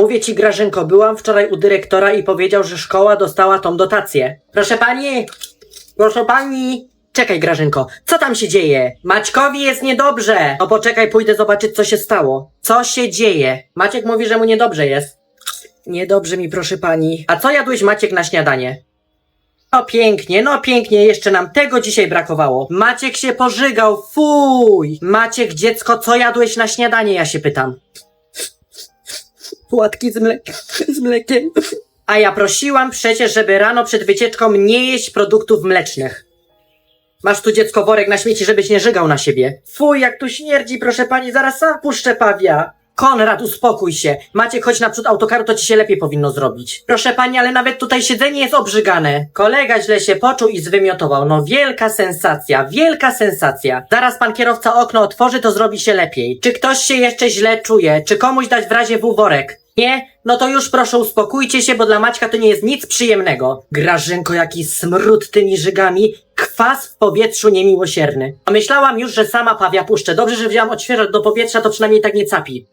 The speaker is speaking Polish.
Mówię ci, Grażynko, byłam wczoraj u dyrektora i powiedział, że szkoła dostała tą dotację. Proszę pani! Proszę pani! Czekaj, Grażynko, co tam się dzieje? Maćkowi jest niedobrze! No poczekaj, pójdę zobaczyć, co się stało. Co się dzieje? Maciek mówi, że mu niedobrze jest. Niedobrze mi, proszę pani. A co jadłeś, Maciek, na śniadanie? No pięknie, no pięknie, jeszcze nam tego dzisiaj brakowało. Maciek się pożygał, fuj! Maciek, dziecko, co jadłeś na śniadanie, ja się pytam. Płatki z, mlek z mlekiem. A ja prosiłam przecież, żeby rano przed wycieczką nie jeść produktów mlecznych. Masz tu dziecko worek na śmieci, żebyś nie żygał na siebie. Fuj, jak tu śmierdzi, proszę pani, zaraz sam puszczę pawia. Konrad, uspokój się. Maciek, chodź naprzód autokaru, to ci się lepiej powinno zrobić. Proszę pani, ale nawet tutaj siedzenie jest obrzygane. Kolega źle się poczuł i zwymiotował. No wielka sensacja, wielka sensacja. Zaraz pan kierowca okno otworzy, to zrobi się lepiej. Czy ktoś się jeszcze źle czuje? Czy komuś dać w razie w worek? Nie? No to już proszę uspokójcie się, bo dla Maćka to nie jest nic przyjemnego. Grażynko, jaki smród tymi żygami, kwas w powietrzu niemiłosierny. A myślałam już, że sama pawia puszczę. Dobrze, że wziąłam odświeżacz do powietrza, to przynajmniej tak nie capi.